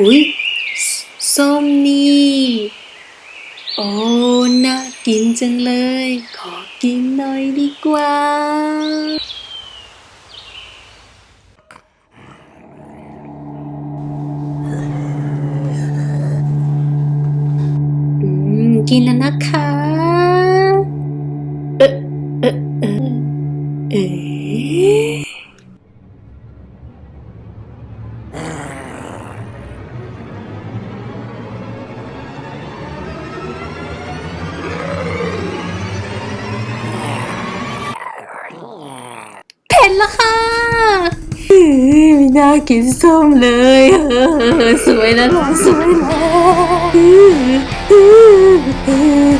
อุ้ยส้มนี่โอ้น่ากินจังเลย ขอกินหน่อยดีกว่า อืม กินแล้วนะคะ น่ากินส้มเลยเออสวยแล้วล่ะสวยแล้วอื้ออื้ออื้อ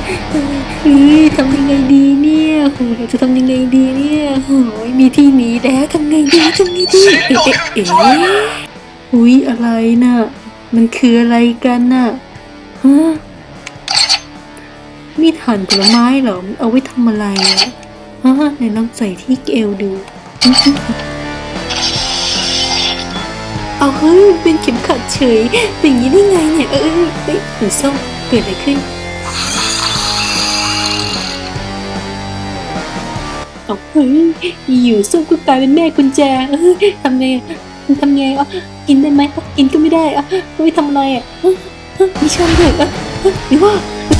อื้อทำยังไงดีเนี่ยโหจะทำยังไงดีเนี่ยโอ้ยมีที่หนีแล้วทำไงดีทำไงดีเอ๊ะเอ๊ะอุ๊ยอะไรน่ะ มันคืออะไรกันน่ะฮะมีดหั่นผลไม้เหรอ เอาไว้ทำอะไรอะฮะไหนลองใส่ที่เอวดู เอาเฮ้ยเป็นเข็มขัดเฉย เป็นอย่างนี้ได้ไงเนี่ย เออเออเฮ้ยหนูส้มเกิดอะไรขึ้นเอาเฮ้ยอยู่ส้มก็กลายเป็นแม่กุญแจเออทำไงอะทำไงอะกินได้ไหมอะกินก็ไม่ได้อะไม่ทำอะไรอะมีช้อนด้วยอะหรือว่า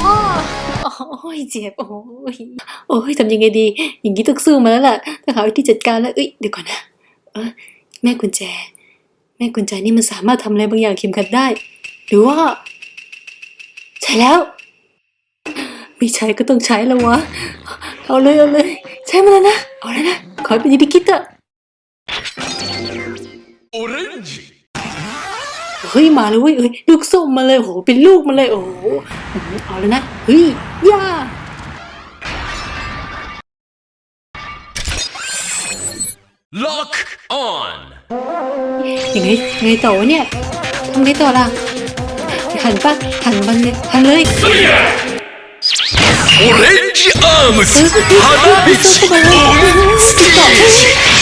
อ้อโอ้ยเจ็บโอ้ยโอ้ยทำยังไงดี อย่างนี้ต้องสู้มาแล้วล่ะต้องหาวิธีจัดการแล้วเอ้ยเดี๋ยวก่อนนะเออแม่กุญแจ แม่กุญแจนี่มันสามารถทำอะไรบางอย่างเข็มขัดได้ หรือว่า ใช่แล้ว ไม่ใช้ก็ต้องใช้แล้ววะ เอาเลยเอาเลย ใช้มาแล้วนะ เอาแล้วนะ ขอให้เป็นย่างที่คิดเถอะเฮ้ยมาเลยเว้ยเอ้ยลูกส้มมาเลยโอ้โหเป็นลูกมาเลยโอ้โหเอาแล้วนะเฮ้ยย่า Lock on. ยังไงยังไงต่อวะเนี่ยทำไงต่อล่ะหันปะหันมันเลยหันเลย Orange arms. เฮ้ยเฮ้ยเฮ้ยเฮ้ยส้มเข้ามาเลยเฮ้ยเฮ้ยติดต่อเฮ้ย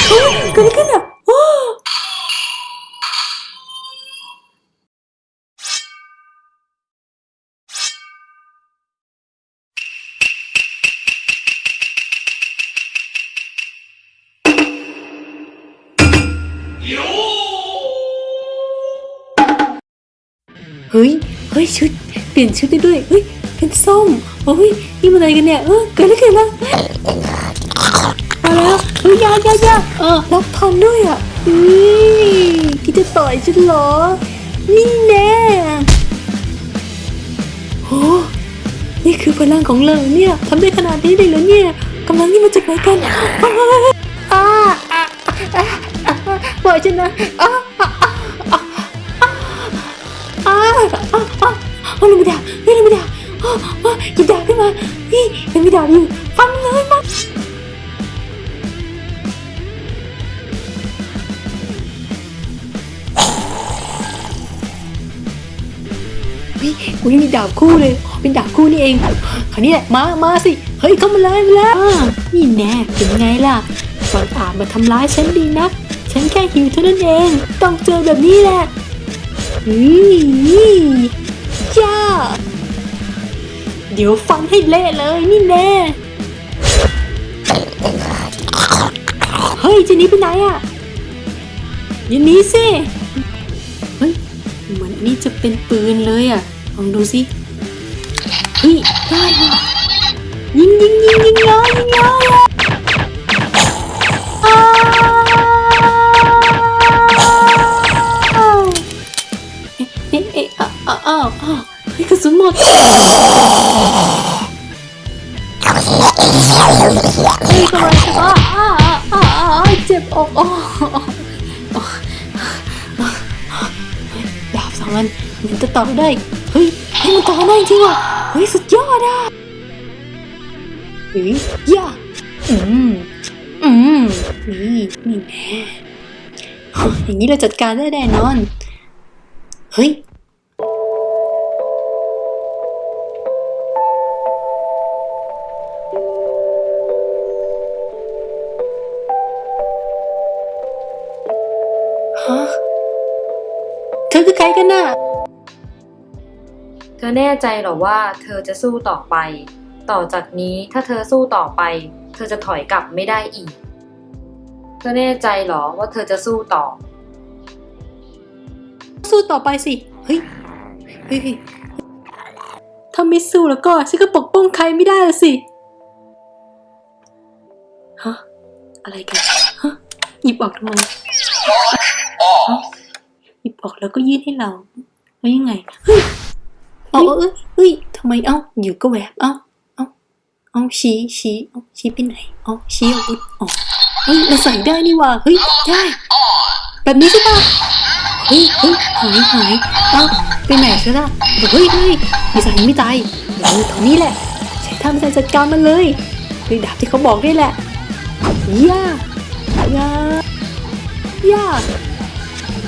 เฮ้ยเกิดอะไรขึ้นอะ เฮ้ยเฮ้ยชุดเปลี่ยนชุดได้ด้วยเฮ้ยเป็นส้มเฮ้ยนี่มันอะไรกันเนี่ยเออเกิดอะไรขึ้นล่ะมาแล้วเฮ้ยยายายาเออรับพันด้วยอะอุ้ยคิดจะต่อยฉันเหรอ นี่แน่โหนี่คือพลังของเราเนี่ยทำได้ขนาดนี้เลยเหรอเนี่ยกำลังนี่มาจากไหนกันอ้าอ่าอ่าอ่าอ่าปล่อยฉันนะอ้าอ่าอ่าอ่า อ่าอ่าอ่าอ่าเอาลยไม่ได้เฮ้ยเลยไม่ได้อ่าอ่าหยิบดาบขึ้นมาเฮ้ยยังมีดาบอยู่ฟันเลยมาเฮ้ยกูยังมีดาบคู่เลยอ๋อเป็นดาบคู่นี่เองคราวนี้แหละมามาสิ เฮ้ยเข้ามาเลยมาแล้วนี่แน่เป็นไงล่ะฝันอาจมาทำร้ายฉันดีนัก ฉันแค่หิวเท่านั้นเอง ต้องเจอแบบนี้แหละ อืมย่าเดี๋ยวฟันให้เละเลยนี่แน่เฮ้ยจะหนีไปไหนอะย่าหนีสิเฮ้ยเหมือนอันนี้จะเป็นปืนเลยอะลองดูสิเฮ้ยได้ยิงยิงยิงยิงเล ยทำไมอ้าอ้าอ้าอ้าเจ็บอกอ๋อดาบสองอันมันจะต่อได้เฮ้ยให้มันต่อได้จริงว่ะเฮ้ยสุดยอดอะเฮ้ยย่าอืมอืมนี่นี่แน่อย่างนี้เราจัดการได้แน่นอน เฮ้ย ฮะเธอคือใครกันน่ะอแน่ใจเหรอว่าเธอจะสู้ต่อไป ต่อจากนี้ถ้าเธอสู้ต่อไป เธอจะถอยกลับไม่ได้อีก เธอแน่ใจเหรอว่าเธอจะสู้ต่อ สู้ต่อไปสิ เฮ้ย เฮ้ยเฮ้ยถ้าไม่สู้แล้วก็ฉันก็ปกป้องใครไม่ได้ละสิ ฮะ อะไรกัน ฮะ หยิบออกทำไมฮะ หยิบออกแล้วก็ยื่นให้เราแล้วยังไงเฮ้ยเอาเฮ้ยเฮ้ยทำไมเอ้าอยู่ก็แวบเอ้าเอ้าเอ้าชี้ชี้เอ้าชี้ไปไหนเอ้าชี้อาวุธอ๋อเฮ้ยเราใส่ได้นี่ว่าเฮ้ยได้แบบนี้ใช่ปะเฮ้ยเฮ้ยหายหายเอ้าไปไหนซะล่ะเฮ้ยเฮ้ยมีสายไม่ตายเออตรงนี้แหละใช้ท่าไม่ใช่จัดการมันเลยด้วยดาบที่เขาบอกได้แหละย่าย่าย่า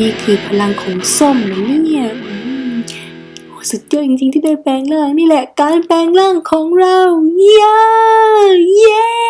นี่คือพลังของส้มนะเนี่ยอืมโอ้สุดยอดจริงๆที่ได้แปลงร่างนี่แหละ การแปลงร่างของเรา เย้ เย้